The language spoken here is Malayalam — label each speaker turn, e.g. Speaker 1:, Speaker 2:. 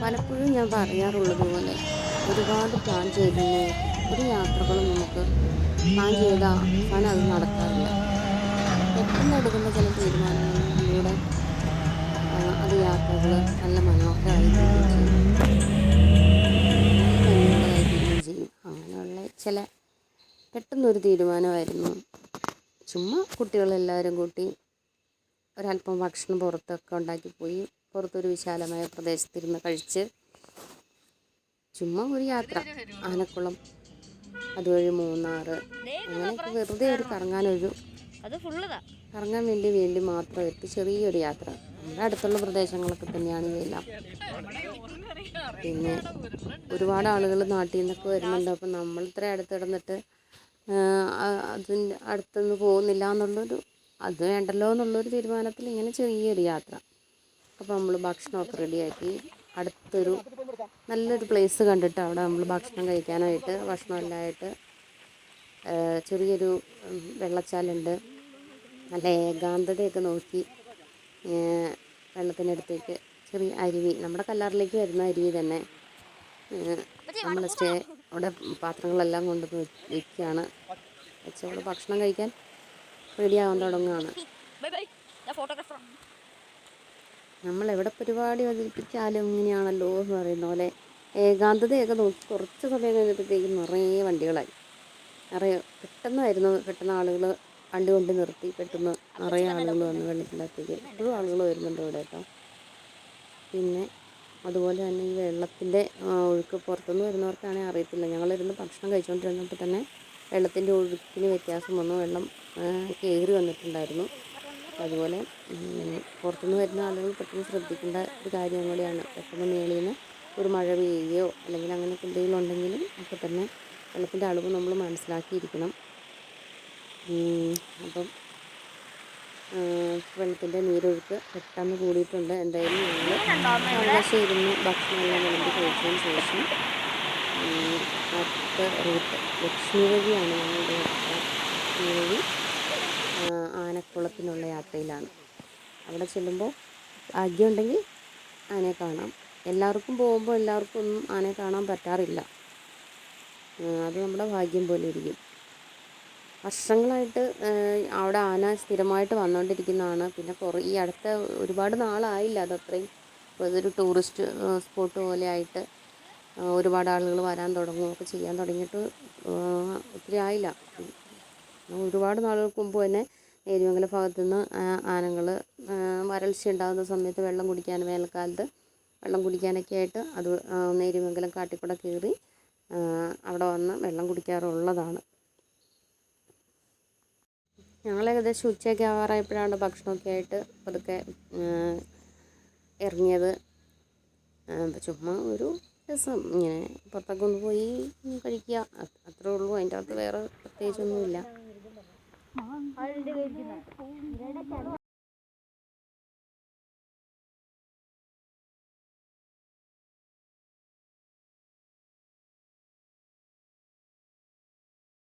Speaker 1: പലപ്പോഴും ഞാൻ പറയാറുള്ളത് പോലെ ഒരുപാട് പ്ലാൻ ചെയ്തിരുന്നു ഒരു യാത്രകളും നമുക്ക് പ്ലാൻ ചെയ്ത അവസാനം അത് നടക്കാറില്ല. പെട്ടെന്ന് എടുക്കുന്ന ചില തീരുമാനങ്ങളിലൂടെ അത് യാത്രകൾ നല്ല മനോഹരമായി തീരുകയും ചെയ്യും. അങ്ങനെയുള്ള ചില പെട്ടെന്നൊരു തീരുമാനമായിരുന്നു. ചുമ്മാ കുട്ടികളെല്ലാവരും കൂട്ടി ഒരല്പം ഭക്ഷണം പുറത്തൊക്കെ ഉണ്ടാക്കി പോയി പുറത്തൊരു വിശാലമായ പ്രദേശത്തിരുന്ന് കഴിച്ച് ചുമ്മാ ഒരു യാത്ര. ആനക്കുളം അതുവഴി മൂന്നാറ്. അങ്ങനെയൊക്കെ വെറുതെ ഒരു കറങ്ങാനൊരു കറങ്ങാൻ വേണ്ടി വേണ്ടി മാത്രം എടുത്ത് ചെറിയൊരു യാത്ര. നമ്മുടെ അടുത്തുള്ള പ്രദേശങ്ങളൊക്കെ തന്നെയാണ് ഇവയെല്ലാം പിന്നെ ഒരുപാട് ആളുകൾ നാട്ടിൽ നിന്നൊക്കെ വരുന്നുണ്ട്. അപ്പം നമ്മൾ ഇത്ര അടുത്ത് കിടന്നിട്ട് അതിന്റെ അടുത്തൊന്നും പോകുന്നില്ല എന്നുള്ളൊരു അത് വേണ്ടല്ലോ എന്നുള്ളൊരു തീരുമാനത്തിൽ ഇങ്ങനെ ചെറിയൊരു യാത്ര. അപ്പോൾ നമ്മൾ ഭക്ഷണമൊക്കെ റെഡിയാക്കി. അടുത്തൊരു നല്ലൊരു പ്ലേസ് കണ്ടിട്ട് അവിടെ നമ്മൾ ഭക്ഷണം കഴിക്കാനായിട്ട് ഭക്ഷണമെല്ലാം ആയിട്ട് ചെറിയൊരു വെള്ളച്ചാലുണ്ട്. നല്ല ഏകാന്തതയൊക്കെ നോക്കി വെള്ളത്തിനടുത്തേക്ക് ചെറിയ അരുവി നമ്മുടെ കല്ലാറിലേക്ക് വരുന്ന അരുവി തന്നെ. നമ്മൾ സ്റ്റേ അവിടെ പാത്രങ്ങളെല്ലാം കൊണ്ടുവന്ന് വയ്ക്കുകയാണ് വെച്ച് അവിടെ ഭക്ഷണം കഴിക്കാൻ റെഡിയാവാൻ തുടങ്ങുകയാണ്
Speaker 2: ഫോട്ടോഗ്രാഫർ
Speaker 1: നമ്മൾ എവിടെ പരിപാടി അവതരിപ്പിച്ചാലും ഇങ്ങനെയാണല്ലോ എന്ന് പറയുന്ന പോലെ ഏകാന്തതയൊക്കെ നോക്കി കുറച്ച് സമയം കഴിഞ്ഞപ്പോഴത്തേക്കും നിറയെ വണ്ടികളായി. നിറയെ പെട്ടെന്നായിരുന്നു പെട്ടെന്ന് ആളുകൾ വണ്ടി കൊണ്ട് നിർത്തി പെട്ടെന്ന് നിറയെ ആളുകൾ വന്ന് വെള്ളത്തിനകത്തേക്ക് എപ്പോഴും ആളുകൾ വരുന്നുണ്ട് ഇവിടെ കേട്ടോ. പിന്നെ അതുപോലെ തന്നെ ഈ വെള്ളത്തിന്റെ ഒഴുക്ക് പുറത്തുനിന്ന് വരുന്നവർക്കാണെങ്കിൽ അറിയത്തില്ല. ഞങ്ങളിരുന്ന് ഭക്ഷണം കഴിച്ചുകൊണ്ടിരുന്നപ്പോൾ തന്നെ വെള്ളത്തിന്റെ ഒഴുക്കിന് വ്യത്യാസം വന്നു. വെള്ളം കയറി വന്നിട്ടുണ്ടായിരുന്നു. അതുപോലെ പുറത്തുനിന്ന് വരുന്ന ആളുകൾ പെട്ടെന്ന് ശ്രദ്ധിക്കേണ്ട ഒരു കാര്യം കൂടിയാണ്. പെട്ടെന്ന് മേളിൽ നിന്ന് ഒരു മഴ പെയ്യുകയോ അല്ലെങ്കിൽ അങ്ങനെയൊക്കെ എന്തെങ്കിലും ഉണ്ടെങ്കിലും ഒക്കെ തന്നെ വെള്ളത്തിന്റെ അളവ് നമ്മൾ മനസ്സിലാക്കിയിരിക്കണം. അപ്പം വെള്ളത്തിന്റെ നീരൊഴുക്ക് പെട്ടെന്ന് കൂടിയിട്ടുണ്ട്. എന്തായാലും ഞങ്ങൾ അവകാശം ഇരുന്ന് ഭക്ഷണമെല്ലാം വിളമ്പി കഴിച്ചതിന് ശേഷം. അടുത്ത റൂട്ട് ലക്ഷ്മി വഴിയാണ് ഞങ്ങളുടെ യാത്ര ലക്ഷ്മി വഴി ആ, ആനക്കുളത്തിനുള്ള യാത്രയിലാണ്. അവിടെ ചെല്ലുമ്പോൾ ഭാഗ്യമുണ്ടെങ്കിൽ ആനയെ കാണാം. എല്ലാവർക്കും പോകുമ്പോൾ എല്ലാവർക്കും ഒന്നും ആനയെ കാണാൻ പറ്റാറില്ല. അത് നമ്മുടെ ഭാഗ്യം പോലെ ഇരിക്കും. വർഷങ്ങളായിട്ട് അവിടെ ആന സ്ഥിരമായിട്ട് വന്നുകൊണ്ടിരിക്കുന്നതാണ്. പിന്നെ കുറേ ഈ അടുത്ത ഒരുപാട് നാളായില്ല അതത്രയും ഇതൊരു ടൂറിസ്റ്റ് സ്പോട്ട് പോലെ ആയിട്ട് ആ, ഒരുപാട് ആളുകൾ വരാൻ തുടങ്ങുകയൊക്കെ ചെയ്യാൻ തുടങ്ങിയിട്ട് ഒത്തിരി ആയില്ല. ഒരുപാട് നാളുകൾക്ക് മുമ്പ് തന്നെ ഏരിമംഗല ഭാഗത്തു നിന്ന് ആനകൾ വരൾച്ച ഉണ്ടാകുന്ന സമയത്ത് വെള്ളം കുടിക്കാൻ വേനൽക്കാലത്ത് വെള്ളം കുടിക്കാനൊക്കെ ആയിട്ട് അത് നേര്യമംഗലം കാട്ടിക്കൂടെ കയറി അവിടെ വന്ന് വെള്ളം കുടിക്കാറുള്ളതാണ്. ഞങ്ങൾ ഏകദേശം ഉച്ചയൊക്കെ ആവാറായപ്പോഴാണ് ഭക്ഷണമൊക്കെ ആയിട്ട് പതുക്കെ ഇറങ്ങിയത്. ചുമ്മാ ഒരു രസം ഇങ്ങനെ പുറത്തൊക്കെ ഒന്ന് പോയി കഴിക്കുക. അത്രേ ഉള്ളൂ. അതിന്റെ അകത്ത് വേറെ പ്രത്യേകിച്ചൊന്നുമില്ല. ആളുടെ കഴിക്കുന്നത്.